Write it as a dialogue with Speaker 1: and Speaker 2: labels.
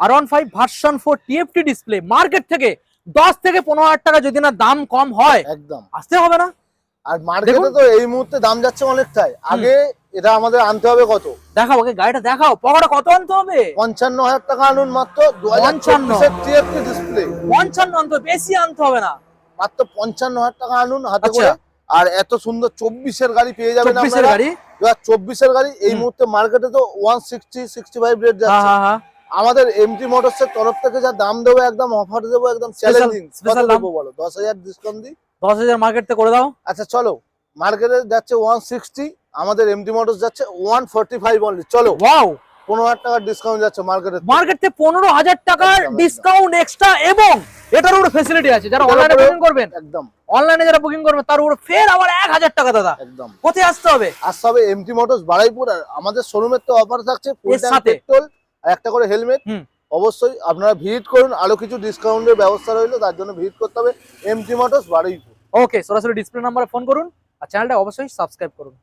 Speaker 1: আর one five version four TFT display market থেকে দশ থেকে পনেরো হাজার টাকা যদি না দাম কম হয়
Speaker 2: একদম।
Speaker 1: আসতে হবে না?
Speaker 2: আর মার্কেটে তো এই মুহূর্তে দাম যাচ্ছে অনেকটাই। আগে এটা আমাদের আনতে হবে কত?
Speaker 1: দেখাও ওকে গাড়িটা দেখাও পকেটে কত আনতে হবে?
Speaker 2: পঞ্চান্ন হাজার টাকা আনুন মাত্র দু হাজার
Speaker 1: 55
Speaker 2: চব্বিশের টিএফটি ডিসপ্লে
Speaker 1: পঞ্চান্ন আনতে বেশি আনতে হবে না।
Speaker 2: মাত্র পঞ্চান্ন হাজার টাকা আনুন হাতে
Speaker 1: আচ্ছা।
Speaker 2: করে। আর এত সুন্দর চব্বিশের গাড়ি পেয়ে যাবেন
Speaker 1: চব্বিশের গাড়ি?
Speaker 2: চব্বিশের গাড়ি এই মুহূর্তে মার্কেটে তো one sixty sixty five rate যাচ্ছে।
Speaker 1: হ্যাঁ হ্যাঁ।
Speaker 2: আমাদের এমটি মোটরস এর তরফ থেকে যা দাম দেবো একদম অফার দেবো একদম চ্যালেঞ্জিং
Speaker 1: special দাম।
Speaker 2: দেবো বলো? দশ হাজার ডিসকাউন্ট দিই
Speaker 1: দশ হাজার মার্কেট থেকে করে দাও।
Speaker 2: আচ্ছা চলো। মার্কেটে যাচ্ছে ওয়ান সিক্সটি আমাদের এমটি মোটরস যাচ্ছে ওয়ান ফোর্টি ফাইভ অনলি চলো।
Speaker 1: ওয়াও
Speaker 2: পনেরো হাজার টাকার ডিসকাউন্ট যাচ্ছে মার্কেটে
Speaker 1: মার্কেট থেকে পনেরো হাজার টাকার
Speaker 2: একদম, একদম।
Speaker 1: ডিসকাউন্ট এক্সট্রা এবং এটার উপরে ফেসিলিটি আছে। যারা অনলাইনে বুকিং করবেন
Speaker 2: একদম।
Speaker 1: অনলাইনে যারা বুকিং করবেন তার উপরে ফের আবার এক হাজার টাকা দাদা।
Speaker 2: একদম।
Speaker 1: কোথায় আসতে হবে?
Speaker 2: আর সবে এমটি মোটরস বাড়াইপুর আর আমাদের শোরুমের তো অফার থাকছে ফুল ট্যাঙ্ক পেট্রোল একটা করে হেলমেট।
Speaker 1: হুম।
Speaker 2: অবশ্যই আপনারা ভিজিট করুন আরও কিছু ডিসকাউন্টের ব্যবস্থা রইল তার জন্য ভিজিট করতে হবে। এমটি মোটরস বাড়াইপুর
Speaker 1: ওকে সরাসরি ডিসপ্লে নাম্বারে ফোন করুন আর চ্যানেলটা অবশ্যই সাবস্ক্রাইব করুন।